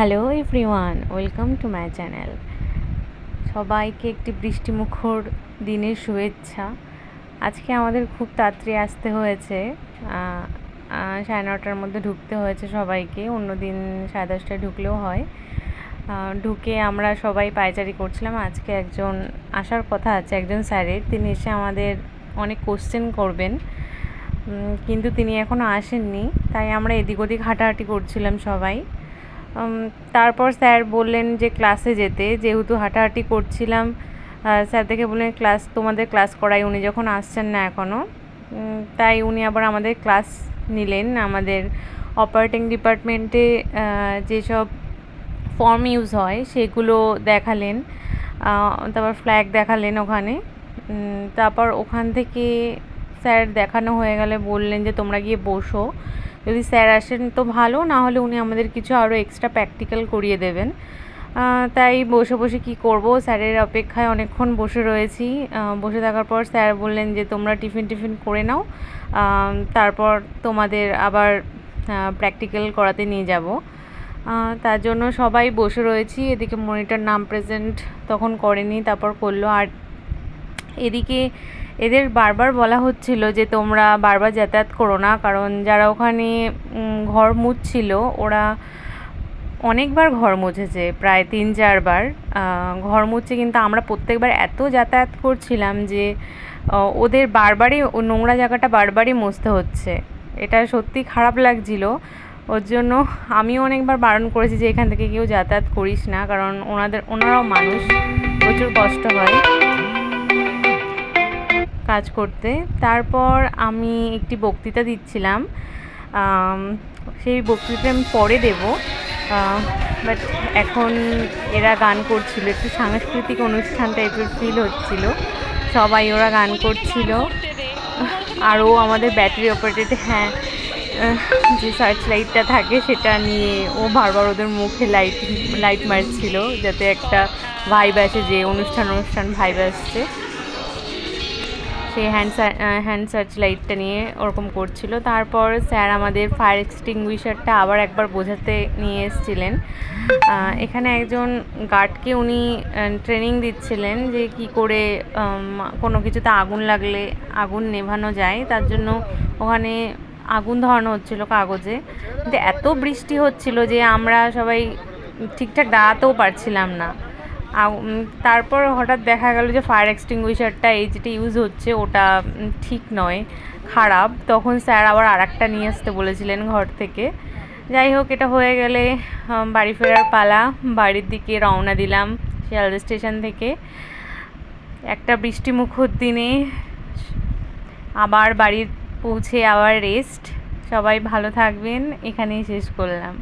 Hello everyone welcome to my channel সবাইকে একটি বৃষ্টিমুখর দিনের শুভেচ্ছা। আজকে আমাদের খুব তাড়াতাড়ি আসতে হয়েছে। সাড়ে নটার মধ্যে ঢুকতে হয়েছে সবাইকে। অন্য দিন সাড়ে দশটায় ঢুকলেও হয়। ঢুকে আমরা সবাই পায়চারি করছিলাম। আজকে একজন, আসার কথা আছে একজন স্যারের। তিনি এসে আমাদের অনেক কোশ্চেন করবেন। কিন্তু তিনি এখনও আসেননি। তাই আমরা এদিক ওদিক হাঁটাহাঁটি করছিলাম সবাই। তারপর স্যার বললেন যে ক্লাসে যেতে, যেহেতু হাঁটাহাঁটি করছিলাম স্যার দেখে বললেন ক্লাস, তোমাদের ক্লাস করাই, উনি যখন আসছেন না এখনও তাই উনি আবার আমাদের ক্লাস নিলেন, আমাদের অপারেটিং ডিপার্টমেন্টে যেসব ফর্ম ইউজ হয়, সেগুলো দেখালেন তারপর ফ্ল্যাগ দেখালেন ওখানে তারপর ওখান থেকে স্যার দেখানো হয়ে গেলে বললেন যে তোমরা গিয়ে বসো। যদি স্যার আসেন তো ভালো, না হলে উনি আমাদের কিছু আরও এক্সট্রা প্র্যাকটিক্যাল করিয়ে দেবেন। তাই বসে বসে কি করব? স্যারের অপেক্ষায় অনেকক্ষণ বসে রয়েছি। বসে থাকার পর স্যার বললেন যে তোমরা টিফিন টিফিন করে নাও তারপর তোমাদের আবার প্র্যাকটিক্যাল করাতে নিয়ে যাব। তার জন্য সবাই বসে রয়েছি। এদিকে মনিটর নাম প্রেজেন্ট তখন করেনি, তারপর করল। আর এদিকে এদের বারবার বলা হচ্ছিল যে তোমরা বারবার যাতায়াত করো না, কারণ যারা ওখানে ঘর মুছছিল, ওরা অনেকবার ঘর মুছেছে, প্রায় তিন চারবার। ঘর মুছছে কিন্তু আমরা প্রত্যেকবার এত যাতায়াত করছিলাম যে ওদের বারবারই নোংরা জায়গাটা বারবারই মুছতে হচ্ছে। এটা সত্যি খারাপ লাগছিল। ওর জন্য আমিও অনেকবার বারণ করেছি যে এখান থেকে কেউ যাতায়াত করিস না, কারণ ওনাদের, ওনারাও মানুষ, প্রচুর কষ্ট হয়। কাজ করতে। তারপর আমি একটি বক্তৃতা দিচ্ছিলাম। সেই বক্তৃতা আমি পরে দেব। বাট এখন এরা গান করছিল, একটু সাংস্কৃতিক অনুষ্ঠান টাইপের ফিল হচ্ছিল। সবাই ওরা গান করছিল। আরও আমাদের ব্যাটারি অপারেটেড হ্যাঁ যে সার্চ লাইটটা থাকে সেটা নিয়ে ও বারবার ওদের মুখে লাইট লাইট মারছিল, যাতে একটা ভাইব আসে, যে অনুষ্ঠান অনুষ্ঠান ভাইব আসছে। সেই হ্যান্ড হ্যান্ড সার্চ লাইটটা নিয়ে ওরকম করছিল। তারপর স্যার আমাদের ফায়ার এক্সটিংগুইশারটা আবার একবার বোঝাতে নিয়ে এসেছিলেন। এখানে একজন গার্ডকে উনি ট্রেনিং দিচ্ছিলেন যে কি করে কোনো কিছুতে আগুন লাগলে আগুন নেভানো যায়। তার জন্য ওখানে আগুন ধরানো হচ্ছিল কাগজে। কিন্তু এত বৃষ্টি হচ্ছিল যে আমরা সবাই ঠিকঠাক দাঁড়াতেও পারছিলাম না। তারপর হঠাৎ দেখা গেল যে ফায়ার এক্সটিংগুইশারটা এই যেটা ইউজ হচ্ছে, ওটা ঠিক নয়, খারাপ। তখন স্যার আবার আর একটা নিয়ে আসতে বলেছিলেন ঘর থেকে। যাই হোক, এটা হয়ে গেলে বাড়ি ফেরার পালা, বাড়ির দিকে রওনা দিলাম শিয়ালদা স্টেশন থেকে। একটা বৃষ্টিমুখর দিনে আবার বাড়ির পৌঁছে আবার রেস্ট সবাই ভালো থাকবেন, এখানেই শেষ করলাম।